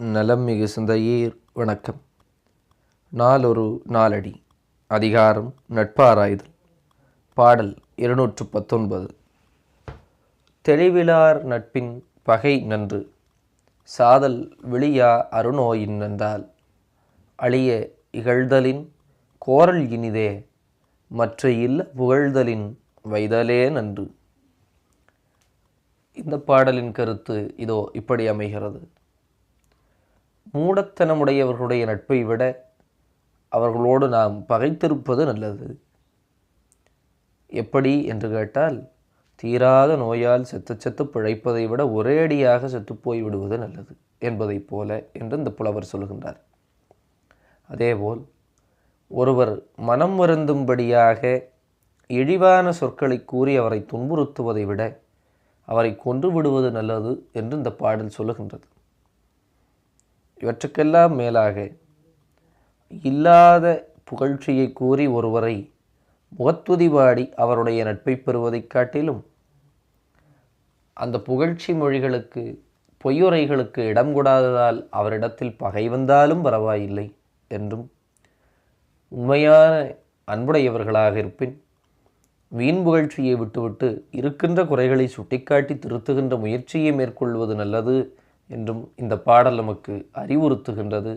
நலம் மிகு சிந்தையீர் வணக்கம். நாளொரு நாளடி. அதிகாரம் நட்பாராய்தல். பாடல் இருநூற்று பத்தொன்பது தெளிவிலார் நட்பின் பகை நன்று. சாதல் விழியா அருணோயின் நன்றால் அழிய இகழ்தலின் கோரல் இனிதே. மற்ற இல்ல புகழ்தலின் வைதலே நன்று. இந்த பாடலின் கருத்து இதோ இப்படி அமைகிறது. மூடத்தனமுடையவர்களுடைய நட்பை விட அவர்களோடு நாம் பகைத்திருப்பது நல்லது. எப்படி என்று கேட்டால் தீராத நோயால் செத்து செத்து பிழைப்பதை விட ஒரேடியாக செத்துப்போய் விடுவது நல்லது என்பதைப் போல என்று இந்த புலவர் சொல்கின்றார். அதேபோல் ஒருவர் மனம் வருந்தும்படியாக இழிவான சொற்களை கூறி அவரை துன்புறுத்துவதை விட அவரை கொன்று விடுவது நல்லது என்று இந்த பாடல் சொல்லுகின்றது. இவற்றுக்கெல்லாம் மேலாக இல்லாத புகழ்ச்சியை கூறி ஒருவரை முகத்துதி பாடி அவருடைய நட்பை பெறுவதைக் காட்டிலும் அந்த புகழ்ச்சி மொழிகளுக்கு பொய்யுரைகளுக்கு இடம் கூடாததால் அவரிடத்தில் பகை வந்தாலும் பரவாயில்லை என்றும் உண்மையான அன்புடையவர்களாக இருப்பின் வீண் புகழ்ச்சியை விட்டுவிட்டு இருக்கின்ற குறைகளை சுட்டிக்காட்டி திருத்துகின்ற முயற்சியை மேற்கொள்வது நல்லது என்றும் இந்த பாடல் நமக்கு அறிவுறுத்துகின்றது.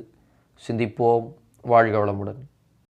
சிந்திப்போம் வாழ்க வளமுடன்.